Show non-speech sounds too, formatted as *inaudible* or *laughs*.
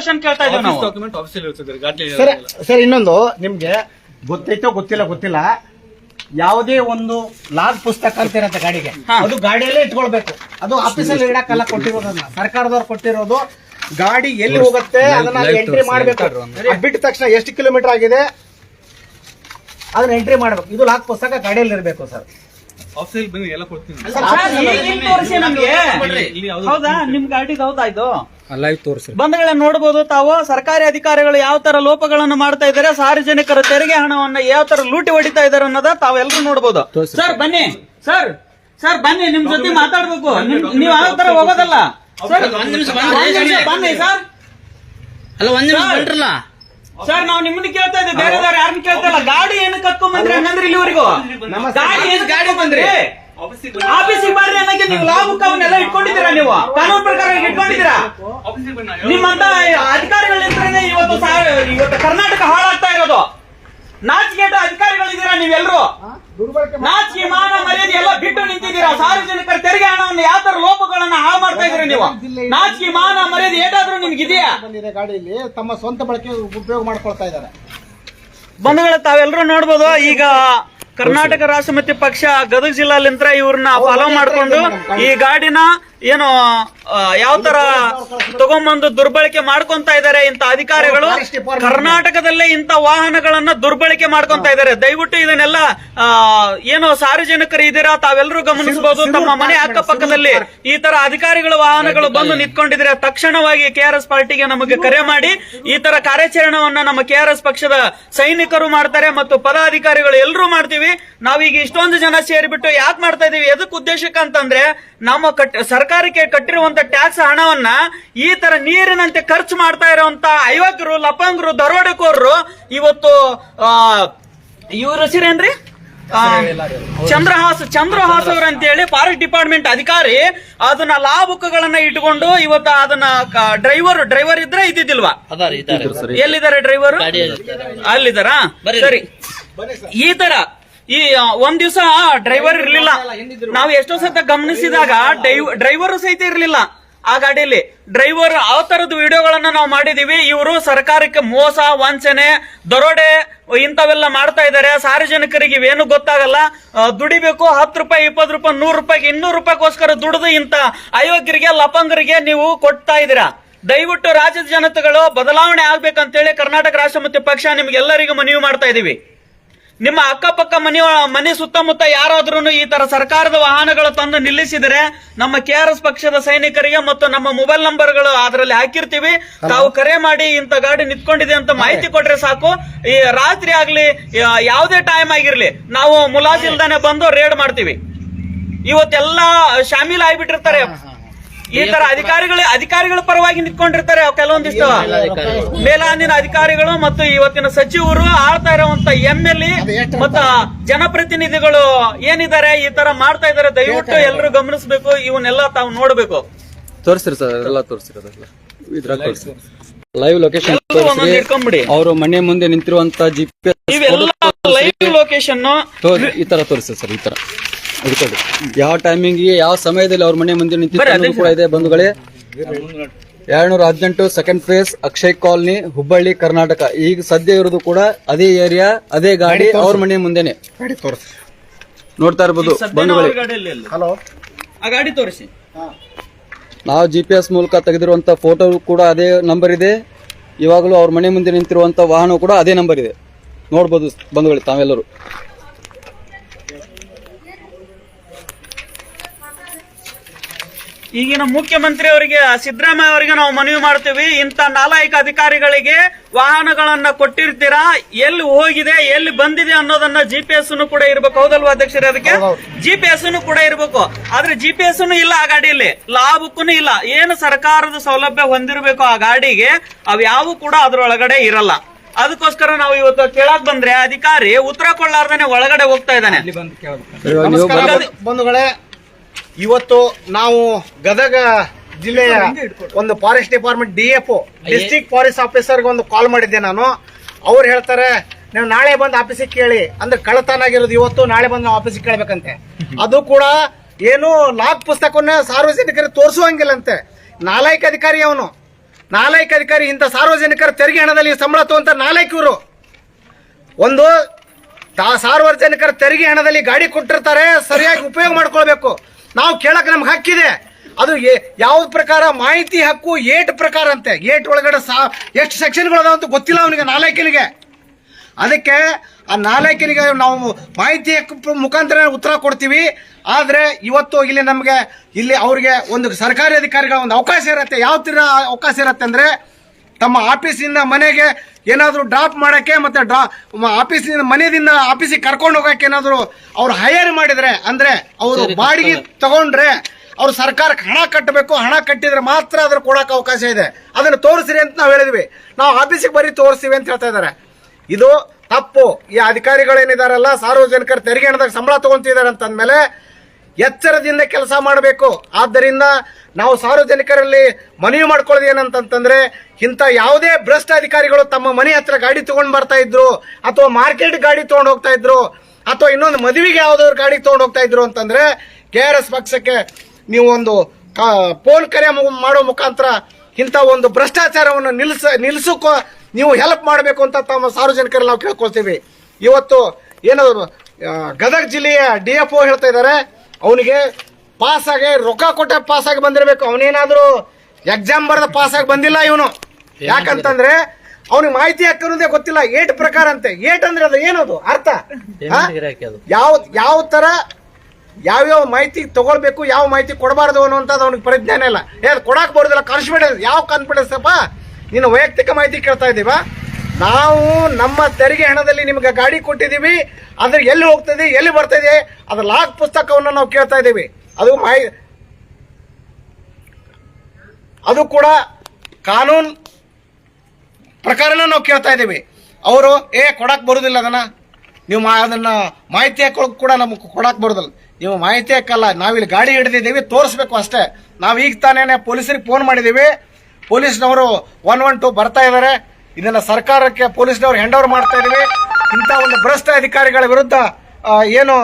Question ಕೇಳ್ತಾ ಇದ್ದೀವಿ ನಾವು. ಡಾಕ್ಯುಮೆಂಟ್ ಆಫೀಸಲ್ಲಿ ಇರ್ತದೆ ಗಾಡಿ ಸರ್ ಸರ್ ಇನ್ನೊಂದು ನಿಮ್ಗೆ ಗೊತ್ತೈತೋ ಗೊತ್ತಿಲ್ಲ ಗೊತ್ತಿಲ್ಲ. ಯಾವುದೇ ಒಂದು ಲಾಗ್ ಪುಸ್ತಕ ಅಂತ ಇರತ್ತೆ ಗಾಡಿಗೆ. ಅದು ಗಾಡಿಯಲ್ಲೇ ಇಟ್ಕೊಳ್ಬೇಕು. ಅದು ಆಫೀಸಲ್ಲಿ ಇಡಕ್ಕೆಲ್ಲ ಕೊಟ್ಟಿರೋದನ್ನ. ಸರ್ಕಾರದವ್ರು ಕೊಟ್ಟಿರೋದು ಗಾಡಿ ಎಲ್ಲಿ ಹೋಗುತ್ತೆ ಅದನ್ನ ಎಂಟ್ರಿ ಮಾಡ್ಬೇಕು. ಬಿಟ್ಟ ತಕ್ಷಣ ಎಷ್ಟು ಕಿಲೋಮೀಟರ್ ಆಗಿದೆ ಅದನ್ನ ಎಂಟ್ರಿ ಮಾಡ್ಬೇಕು. ಇದು ಲಾಗ್ ಪುಸ್ತಕ ಗಾಡಿಯಲ್ಲಿ ಇರಬೇಕು ಸರ್. ಆಫೀಸಲ್ಲಿ ಎಲ್ಲ ಕೊಡ್ತೀನಿ. ಹೌದಾ? ನಿಮ್ ಗಾಡಿದು ಹೌದಾ ಇದು? ಲೈವ್ ತೋರಿಸ್ರಿ. ಬಂಧುಗಳೇ ನೋಡಬಹುದು ತಾವು ಸರ್ಕಾರಿ ಅಧಿಕಾರಿಗಳು ಯಾವ ತರ ಲೋಪಗಳನ್ನು ಮಾಡ್ತಾ ಇದ್ದಾರೆ ಸಾರ್ವಜನಿಕರ ತೆರಿಗೆ ಹಣವನ್ನ ಯಾವ ತರ ಲೂಟಿ ಹೊಡಿತಾ ಇದ್ದಾರೆ ಅನ್ನೋದ ತಾವೆಲ್ಲರೂ ನೋಡಬಹುದು. ಸರ್ ಬನ್ನಿ. ಸರ್ ಸರ್ ಬನ್ನಿ ನಿಮ್ ಜೊತೆ ಮಾತಾಡ್ಬೇಕು. ನೀವು ಯಾವ ತರ ಹೋಗೋದಲ್ಲ. ಸರ್ ನಿಮಿಷ ಬನ್ನಿ ಸರ್. ಅಲ್ಲ ಒಂದ್ ನಿಮಿಷ ಸರ್. ಬಿಟ್ರಲ್ಲ ಸರ್ ನಾವು ನಿಮ್ಮನ್ನ ಕೇಳ್ತಾ ಇದ್ದೀವಿ. ಬೇರೆದವ್ರು ಯಾರನ್ನ ಕೇಳ್ತಾ ಇಲ್ಲ. ಗಾಡಿ ಏನಕ್ಕೆ ಕತ್ಕೊಂಡ್ ಬಂದ್ರಿ ಹಂಗಂದ್ರೆ ಇಲ್ಲಿವರೆಗೂ. ಗಾಡಿ ಏನ್ ಗಾಡಿ ಬಂದ್ರಿ? ಆಫೀಸಿಗೆ ಬರ್ರಿ ಅನ್ನಕ್ಕೆ ನೀವು ಲಾ ಬುಕ್ ಅವನ್ನೆಲ್ಲ ಇಟ್ಕೊಂಡಿದ್ದೀರಾ ನೀವು? ಕಾನೂನು ಪ್ರಕಾರ ಇಟ್ಕೊಂಡಿದ್ದೀರಾ? ನಿಮ್ಮಂತ ಅಧಿಕಾರಿಗಳಿಂದನೇ ಇವತ್ತು ಇವತ್ತು ಕರ್ನಾಟಕ ಹಾಳಾಗ್ತಾ ಇರೋದು. ನಾಚಿಕೆಟ ಅಧಿಕಾರಿಗಳಿದ್ದೀರಾ ನೀವೆಲ್ಲರೂ ನಾಚಿಕೆ ಮಾನ ಮರ್ಯಾದೆ ಎಲ್ಲ ಬಿಟ್ಟು ನಿಂತಿದ್ದೀರಾ? ಸಾರ್ವಜನಿಕರ ತೆರಿಗೆ ಹಣವನ್ನು ಯಾವ ತರ ಲೋಪಗಳನ್ನ ಹಾಳು ಮಾಡ್ತಾ ಇದ್ರಿ ನೀವು? ನಾಚಿಕೆ ಮಾನ ಮರ್ಯಾದೆ ಏಟಾದ್ರೂ ನಿಮ್ಗಿದೆಯಾ? ಬಂದಿದೆ ಗಾಡಿಯಲ್ಲಿ ತಮ್ಮ ಸ್ವಂತ ಬಳಕೆ ಉಪಯೋಗ ಮಾಡ್ಕೊಳ್ತಾ ಇದ್ದಾರೆ. ಬಂಧುಗಳ ತಾವೆಲ್ಲರೂ ನೋಡ್ಬೋದು ಈಗ ಕರ್ನಾಟಕ ರಾಷ್ಟ್ರಮತಿ ಪಕ್ಷ ಗದಗ ಜಿಲ್ಲಾಲಿಂತ್ರ ಇವ್ರನ್ನ ಫಾಲೋ ಮಾಡ್ಕೊಂಡು ಈ ಗಾಡಿನ ಏನು ಯಾವ ತರ ತಗೊಂಬಂದು ದುರ್ಬಳಕೆ ಮಾಡ್ಕೊಂತ ಇದ್ದಾರೆ ಇಂತ ಅಧಿಕಾರಿಗಳು? ಕರ್ನಾಟಕದಲ್ಲೇ ಇಂತ ವಾಹನಗಳನ್ನ ದುರ್ಬಳಕೆ ಮಾಡ್ಕೊಂತ ಇದ್ದಾರೆ. ದಯವಿಟ್ಟು ಇದನ್ನೆಲ್ಲ ಏನು ಸಾರ್ವಜನಿಕರು ಇದ್ದೀರಾ ತಾವೆಲ್ಲರೂ ಗಮನಿಸಬಹುದು ತಮ್ಮ ಮನೆ ಅಕ್ಕಪಕ್ಕದಲ್ಲಿ ಈ ತರ ಅಧಿಕಾರಿಗಳ ವಾಹನಗಳು ಬಂದು ನಿಂತ್ಕೊಂಡಿದ್ರೆ ತಕ್ಷಣವಾಗಿ ಕೆಆರ್ಎಸ್ ಪಾರ್ಟಿಗೆ ನಮಗೆ ಕರೆ ಮಾಡಿ. ಈ ತರ ಕಾರ್ಯಾಚರಣೆಯನ್ನ ನಮ್ಮ ಕೆಆರ್ಎಸ್ ಪಕ್ಷದ ಸೈನಿಕರು ಮಾಡ್ತಾರೆ ಮತ್ತು ಪದಾಧಿಕಾರಿಗಳು ಎಲ್ಲರೂ ಮಾಡ್ತೀವಿ. ನಾವೀಗ ಇಷ್ಟೊಂದು ಜನ ಸೇರಿಬಿಟ್ಟು ಯಾಕೆ ಮಾಡ್ತಾ ಇದೀವಿ? ಎದಕ್ ಉದ್ದೇಶಕ್ಕಂತಂದ್ರೆ ನಮ್ಮ ಕಟ್ ಸರ್ಕಾರಕ್ಕೆ ಕಟ್ಟಿರುವಂತ ಟ್ಯಾಕ್ಸ್ ಹಣವನ್ನ ಈ ತರ ನೀರಿನಂತೆ ಖರ್ಚು ಮಾಡ್ತಾ ಇರುವಂತ ಐವಕರು ಲಪಂಗರು ದರೋಡೆಕೋರರು ಇವತ್ತು ಆ, ಇವ್ರ ಹೆಸರೇನ್ರಿ ಚಂದ್ರಹಾಸ್ ಚಂದ್ರಹಾಸ್ ಅವ್ರ ಅಂತ ಹೇಳಿ ಫಾರೆಸ್ಟ್ ಡಿಪಾರ್ಟ್ಮೆಂಟ್ ಅಧಿಕಾರಿ ಅದನ್ನ ಲಾ ಬುಕ್ಗಳನ್ನ ಇಟ್ಕೊಂಡು ಇವತ್ತು ಅದನ್ನ ಡ್ರೈವರ್ ಡ್ರೈವರ್ ಇದ್ರೆ ಇದ್ದಿದ್ದಿಲ್ವಾ? ಎಲ್ಲಿದ್ದಾರೆ ಡ್ರೈವರ್ ಅಲ್ಲಿದ್ದಾರಾ. ಸರಿ. ಈ ತರ ಈ ಒಂದ್ ದಿವಸ ಡ್ರೈವರ್ ಇರ್ಲಿಲ್ಲ. ನಾವು ಎಷ್ಟೋ ಸತ ಗಮನಿಸಿದಾಗ ಡ್ರೈವರ್ ಸಹಿತ ಇರ್ಲಿಲ್ಲ ಆ ಗಾಡಿಯಲ್ಲಿ. ಡ್ರೈವರ್ ಆ ತರದ ವಿಡಿಯೋಗಳನ್ನ ನಾವು ಮಾಡಿದೀವಿ. ಇವರು ಸರ್ಕಾರಕ್ಕೆ ಮೋಸ ವಂಚನೆ ದರೋಡೆ ಇಂಥವೆಲ್ಲ ಮಾಡ್ತಾ ಇದ್ದಾರೆ. ಸಾರ್ವಜನಿಕರಿಗೆ ಇವೇನು ಗೊತ್ತಾಗಲ್ಲ. ದುಡಿಬೇಕು ಹತ್ತು ರೂಪಾಯಿ ಇಪ್ಪತ್ತು ರೂಪಾಯಿ ನೂರು ರೂಪಾಯಿಗೆ ಇನ್ನೂರು ರೂಪಾಯಿಗೋಸ್ಕರ ದುಡಿದು ಇಂತ ಅಯೋಗ್ಯರಿಗೆ ಲಪಂಗರಿಗೆ ನೀವು ಕೊಡ್ತಾ ಇದ್ದೀರಾ? ದಯವಿಟ್ಟು ರಾಜ್ಯದ ಜನತೆಗಳು ಬದಲಾವಣೆ ಆಗ್ಬೇಕಂತೇಳಿ ಕರ್ನಾಟಕ ರಾಷ್ಟ್ರ ಮತ್ತು ಪಕ್ಷ ನಿಮ್ಗೆಲ್ಲರಿಗೂ ಮನವಿ ಮಾಡ್ತಾ ಇದೀವಿ ನಿಮ್ಮ ಅಕ್ಕಪಕ್ಕ ಮನೆ ಮನೆ ಸುತ್ತಮುತ್ತ ಯಾರಾದ್ರೂ ಈ ತರ ಸರ್ಕಾರದ ವಾಹನಗಳು ತಂದು ನಿಲ್ಲಿಸಿದರೆ ನಮ್ಮ ಕೆಆರ್ಎಸ್ ಪಕ್ಷದ ಸೈನಿಕರಿಗೆ ಮತ್ತು ನಮ್ಮ ಮೊಬೈಲ್ ನಂಬರ್ಗಳು ಅದರಲ್ಲಿ ಹಾಕಿರ್ತೀವಿ. ತಾವು ಕರೆ ಮಾಡಿ ಇಂತ ಗಾಡಿ ನಿಂತ್ಕೊಂಡಿದೆ ಅಂತ ಮಾಹಿತಿ ಕೊಟ್ರೆ ಸಾಕು. ಈ ರಾತ್ರಿ ಆಗ್ಲಿ ಯಾವುದೇ ಟೈಮ್ ಆಗಿರ್ಲಿ ನಾವು ಮುಲಾಜಿಲ್ದಾನೆ ಬಂದು ರೇಡ್ ಮಾಡ್ತೀವಿ. ಇವತ್ತೆಲ್ಲ ಶಾಮೀಲ್ ಆಗಿಬಿಟ್ಟಿರ್ತಾರೆ. ಈ ತರ ಅಧಿಕಾರಿಗಳು ಅಧಿಕಾರಿಗಳ ಪರವಾಗಿ ನಿಂತ್ಕೊಂಡಿರ್ತಾರೆ ಕೆಲವೊಂದಿಷ್ಟು. ಮೇಲಾಂದಿನ ಅಧಿಕಾರಿಗಳು ಮತ್ತು ಇವತ್ತಿನ ಸಚಿವರು ಆಳ್ತಾ ಇರುವಂತ ಎಂ ಎಲ್ ಮತ್ತ ಜನಪ್ರತಿನಿಧಿಗಳು ಏನಿದ್ದಾರೆ ಈ ತರ ಮಾಡ್ತಾ ಇದ್ದಾರೆ. ದಯವಿಟ್ಟು ಎಲ್ಲರೂ ಗಮನಿಸಬೇಕು. ಇವನ್ನೆಲ್ಲ ತಾವು ನೋಡ್ಬೇಕು. ತೋರಿಸ್ರಿ ಸರ್ ಎಲ್ಲ ತೋರಿಸ್ರಿ ಇದ್ರಾಗ ಲೈವ್ ಲೊಕೇಶನ್ ಅವರು ಮನೆ ಮುಂದೆ ನಿಂತಿರುವಂತ ಜಿಪ್ ಪಿ ಲೈವ್ ಲೊಕೇಶನ್ ಈ ತರ ತೋರಿಸಿ ಸರ್ ಈ ತರ. ಹಿಡ್ಕೊಳ್ಳಿ. ಯಾವ ಟೈಮಿಂಗ್ಗೆ ಯಾವ ಸಮಯದಲ್ಲಿ ಅವ್ರ ಮನೆ ಮುಂದೆ ನಿಂತಿದ್ದು ಕೂಡ ಇದೆ ಬಂಧುಗಳೇ. ಎರಡ್ನೂರ ಹದಿನೆಂಟು second phase Akshay colony Hubballi Karnataka. ಈಗ ಸದ್ಯ ಇರೋದು ಕೂಡ ಅದೇ ಏರಿಯಾ ಅದೇ ಗಾಡಿ ಅವ್ರ ಮನೆ ಮುಂದೆನೆ. ನೋಡ್ತಾ ಇರ್ಬೋದು ಬಂಧುಗಳೇ. ಹಲೋ ಆ ಗಾಡಿ ತೋರಿಸಿ. ನಾವು ಜಿ ಪಿ ಎಸ್ ಮೂಲಕ ತೆಗೆದಿರುವಂತ ಫೋಟೋ ಕೂಡ ಅದೇ ನಂಬರ್ ಇದೆ. ಇವಾಗಲೂ ಅವ್ರ ಮನೆ ಮುಂದೆ ನಿಂತಿರುವಂತ ವಾಹನ ಕೂಡ ಅದೇ ನಂಬರ್ ಇದೆ. ನೋಡ್ಬೋದು ಬಂಧುಗಳು ತಾವೆಲ್ಲರೂ. ಈಗಿನ ಮುಖ್ಯಮಂತ್ರಿ ಅವರಿಗೆ ಸಿದ್ದರಾಮಯ್ಯ ಅವರಿಗೆ ನಾವು ಮನವಿ ಮಾಡ್ತೀವಿ ಇಂತ ನಾಲಾಯಕ ಅಧಿಕಾರಿಗಳಿಗೆ ವಾಹನಗಳನ್ನ ಕೊಟ್ಟಿರ್ತೀರಾ ಎಲ್ಲಿ ಹೋಗಿದೆ ಎಲ್ಲಿ ಬಂದಿದೆ ಅನ್ನೋದನ್ನ ಜಿ ಪಿ ಎಸ್ ಕೂಡ ಇರ್ಬೇಕು. ಹೌದಲ್ವಾ ಅಧ್ಯಕ್ಷರೇ? ಅದಕ್ಕೆ ಜಿ ಪಿ ಎಸ್ ಕೂಡ ಇರಬೇಕು. ಆದ್ರೆ ಜಿ ಪಿ ಎಸ್ ಇಲ್ಲ ಆ ಗಾಡಿಯಲ್ಲಿ. ಲಾಭಕ್ಕೂ ಇಲ್ಲ. ಏನು ಸರ್ಕಾರದ ಸೌಲಭ್ಯ ಹೊಂದಿರಬೇಕು ಆ ಗಾಡಿಗೆ ಅವ್ಯಾವು ಕೂಡ ಅದ್ರೊಳಗಡೆ ಇರಲ್ಲ. ಅದಕ್ಕೋಸ್ಕರ ನಾವು ಇವತ್ತು ಕೇಳಕ್ ಬಂದ್ರೆ ಅಧಿಕಾರಿ ಉತ್ತರ ಕೊಡ್ಲಾರ್ದೇನೆ ಒಳಗಡೆ ಹೋಗ್ತಾ ಇದ್ದಾನೆ. ಬಂಧುಗಳೇ ಇವತ್ತು ನಾವು ಗದಗ ಜಿಲ್ಲೆಯ ಒಂದು forest department D F district forest ಆಫೀಸರ್ಗೆ ಒಂದು ಕಾಲ್ ಮಾಡಿದ್ದೆ ನಾನು. ಅವ್ರು ಹೇಳ್ತಾರೆ ನೀವು ನಾಳೆ ಬಂದು ಆಫೀಸಿಗೆ ಕೇಳಿ. ಅಂದ್ರೆ ಕಳ್ಳತನ ಆಗಿರೋದು ಇವತ್ತು ನಾಳೆ ಬಂದು ನಾವು ಆಫೀಸಿಗೆ ಕೇಳಬೇಕಂತೆ. *laughs* ಅದು ಕೂಡ ಏನು ಲಾಕ್ ಪುಸ್ತಕವನ್ನ ಸಾರ್ವಜನಿಕರಿಗೆ ತೋರಿಸುವಂಗಿಲ್ಲಂತೆ. ನಾಲಾಯಕ ಅಧಿಕಾರಿ ಅವನು. ನಾಲ್ಕು ಅಧಿಕಾರಿ ಇಂಥ ಸಾರ್ವಜನಿಕರ ತೆರಿಗೆ ಹಣದಲ್ಲಿ ಸಂಬಳ ತಗೊಂತ ನಾಲ್ಕು ಇವರು. ಒಂದು ತಾ- ಸಾರ್ವಜನಿಕರ ತೆರಿಗೆ ಹಣದಲ್ಲಿ ಗಾಡಿ ಕೊಟ್ಟಿರ್ತಾರೆ ಸರಿಯಾಗಿ ಉಪಯೋಗ ಮಾಡ್ಕೊಳ್ಬೇಕು. ನಾವು ಕೇಳಕ್ ನಮ್ಗೆ ಹಕ್ಕಿದೆ ಅದು ಯಾವ ಪ್ರಕಾರ ಮಾಹಿತಿ ಹಕ್ಕು ಏಟ್ ಪ್ರಕಾರ ಅಂತೆ. ಏಟ್ ಒಳಗಡೆ ಸಾ ಎಷ್ಟು ಸೆಕ್ಷನ್ಗಳು ಅದಾವ ಅಂತ ಗೊತ್ತಿಲ್ಲ ಅವನಿಗೆ ನಾಲ್ಕಿನಿಗೆ ಅದಕ್ಕೆ ಆ ನಾಲ್ಕಿನಿಗೆ ನಾವು ಮಾಹಿತಿ ಹಕ್ಕು ಮುಖಾಂತರ ಉತ್ತರ ಕೊಡ್ತೀವಿ. ಆದರೆ ಇವತ್ತು ಇಲ್ಲಿ ನಮಗೆ, ಇಲ್ಲಿ ಅವ್ರಿಗೆ ಒಂದು ಸರ್ಕಾರಿ ಅಧಿಕಾರಿಗಳ ಒಂದು ಅವಕಾಶ ಇರುತ್ತೆ. ಯಾವ ಥರ ಅವಕಾಶ ಇರುತ್ತೆ ಅಂದರೆ ತಮ್ಮ ಆಫೀಸಿಂದ ಮನೆಗೆ ಏನಾದರೂ ಡ್ರಾಪ್ ಮಾಡೋಕ್ಕೆ ಮತ್ತು ಡ್ರಾ ಆಫೀಸಿನ ಮನೆಯಿಂದ ಆಫೀಸಿಗೆ ಕರ್ಕೊಂಡು ಹೋಗೋಕೆ ಏನಾದರೂ ಅವ್ರು ಹೈಯರ್ ಮಾಡಿದರೆ ಅಂದರೆ ಅವರು ಬಾಡಿಗೆ ತಗೊಂಡ್ರೆ ಅವ್ರು ಸರ್ಕಾರಕ್ಕೆ ಹಣ ಕಟ್ಟಬೇಕು ಹಣ ಕಟ್ಟಿದ್ರೆ ಮಾತ್ರ ಅದನ್ನು ಕೊಡೋಕೆ ಅವಕಾಶ ಇದೆ. ಅದನ್ನು ತೋರಿಸ್ರಿ ಅಂತ ನಾವು ಹೇಳಿದ್ವಿ. ನಾವು ಆಫೀಸಿಗೆ ಬರೀ ತೋರಿಸ್ತೀವಿ ಅಂತ ಹೇಳ್ತಾ ಇದ್ದಾರೆ. ಇದು ತಪ್ಪು. ಈ ಅಧಿಕಾರಿಗಳೇನಿದಾರಲ್ಲ ಸಾರ್ವಜನಿಕರ ತೆರಿಗೆ ಹಣದಾಗ ಸಂಬಳ ತಗೊಂತಿದ್ದಾರೆ ಅಂತಂದ್ಮೇಲೆ ಎಚ್ಚರದಿಂದ ಕೆಲಸ ಮಾಡಬೇಕು. ಆದ್ದರಿಂದ ನಾವು ಸಾರ್ವಜನಿಕರಲ್ಲಿ ಮನವಿ ಮಾಡ್ಕೊಳ್ಳೋದು ಏನಂತಂತಂದ್ರೆ ಇಂಥ ಯಾವುದೇ ಭ್ರಷ್ಟ ಅಧಿಕಾರಿಗಳು ತಮ್ಮ ಮನೆ ಹತ್ರ ಗಾಡಿ ತಗೊಂಡ್ ಬರ್ತಾ ಇದ್ರು, ಅಥವಾ ಮಾರ್ಕೆಟ್ ಗಾಡಿ ತಗೊಂಡು ಹೋಗ್ತಾ ಇದ್ರು, ಅಥವಾ ಇನ್ನೊಂದು ಮದುವೆಗೆ ಯಾವುದಾದ್ರು ಗಾಡಿ ತಗೊಂಡು ಹೋಗ್ತಾ ಇದ್ರು ಅಂತಂದ್ರೆ ಕೆ ಆರ್ ಎಸ್ ಪಕ್ಷಕ್ಕೆ ನೀವು ಒಂದು ಫೋನ್ ಕರೆ ಮಾಡೋ ಮುಖಾಂತರ ಇಂಥ ಒಂದು ಭ್ರಷ್ಟಾಚಾರವನ್ನು ನಿಲ್ಸ ನಿಲ್ಲಿಸೋಕ್ಕೋ ನೀವು ಹೆಲ್ಪ್ ಮಾಡಬೇಕು ಅಂತ ತಮ್ಮ ಸಾರ್ವಜನಿಕರಲ್ಲಿ ನಾವು ಕೇಳ್ಕೊಳ್ತೀವಿ. ಇವತ್ತು ಏನು ಗದಗ ಜಿಲ್ಲೆಯ ಡಿ ಎಫ್ ಒ ಹೇಳ್ತಾ ಇದ್ದಾರೆ ಅವನಿಗೆ ಪಾಸ್ ಆಗಿ ರೊಕ್ಕ ಕೊಟ್ಟ ಪಾಸ್ ಆಗಿ ಬಂದಿರಬೇಕು. ಅವನೇನಾದರೂ ಎಕ್ಸಾಮ್ ಬರೆದ ಪಾಸ್ ಆಗಿ ಬಂದಿಲ್ಲ ಇವನು. ಯಾಕಂತಂದ್ರೆ ಅವನಿಗೆ ಮಾಹಿತಿ ಹಾಕೋದೇ ಗೊತ್ತಿಲ್ಲ. ಏಟ್ ಪ್ರಕಾರ ಅಂತೆ. ಏಟ್ ಅಂದ್ರೆ ಅದು ಏನದು? ಅರ್ಥ? ಯಾವ ಯಾವ ತರ ಯಾವ್ಯಾವ ಮಾಹಿತಿ ತಗೊಳ್ಬೇಕು ಯಾವ ಮಾಹಿತಿ ಕೊಡಬಾರ್ದು ಅನ್ನುವಂಥದ್ದು ಅವ್ನಿಗೆ ಪರಿಜ್ಞಾನ ಇಲ್ಲ. ಏ ಕೊಡಕ್ ಬರೋದಿಲ್ಲ. ಕಾನ್ಫಿಡೆನ್ಸ್ ಯಾವ ಕಾನ್ಫಿಡೆನ್ಸ್ ಅಪ್ಪ? ನಿನ್ನ ವೈಯಕ್ತಿಕ ಮಾಹಿತಿ ಕೇಳ್ತಾ ಇದ್ದೀವ ನಾವು ನಮ್ಮ ತೆರಿಗೆ ಹಣದಲ್ಲಿ ನಿಮಗೆ ಗಾಡಿ ಕೊಟ್ಟಿದ್ದೀವಿ ಅದ್ರ ಎಲ್ಲಿ ಹೋಗ್ತದೆ, ಎಲ್ಲಿ ಬರ್ತದೆ, ಅದ್ರ ಲಾಕ್ ಪುಸ್ತಕವನ್ನು ನಾವು ಕೇಳ್ತಾ ಇದ್ದೀವಿ. ಅದು ಅದು ಕೂಡ ಕಾನೂನು ಪ್ರಕಾರನ ನಾವು ಕೇಳ್ತಾ ಇದ್ದೀವಿ. ಅವರು, ಏ, ಕೊಡಕ್ ಬರುದಿಲ್ಲ ಅದನ್ನ. ನೀವು ಅದನ್ನ ಮಾಹಿತಿ ಹಾಕೊಳಕ್ ಕೂಡ ನಮಗೆ ಕೊಡಕ್ ಬರೋದಿಲ್ಲ. ನೀವು ಮಾಹಿತಿ ಹಾಕಲ್ಲ, ನಾವಿಲ್ಲಿ ಗಾಡಿ ಹಿಡಿದಿದ್ದೀವಿ, ತೋರಿಸ್ಬೇಕು ಅಷ್ಟೇ. ನಾವು ಈಗ ತಾನೇ ಪೊಲೀಸರಿಗೆ ಫೋನ್ ಮಾಡಿದ್ದೀವಿ. ಪೊಲೀಸ್ನವರು ಒನ್ ಒನ್ ಟು ಬರ್ತಾ ಇದ್ದಾರೆ ಇದನ್ನ ಸರ್ಕಾರಕ್ಕೆ ಪೊಲೀಸ್ನವ್ರು ಹ್ಯಾಂಡ್ ಓವರ್ ಮಾಡ್ತಾ ಇದೀವಿ ಇಂಥ ಒಂದು ಭ್ರಷ್ಟ ಅಧಿಕಾರಿಗಳ ವಿರುದ್ಧ ಏನು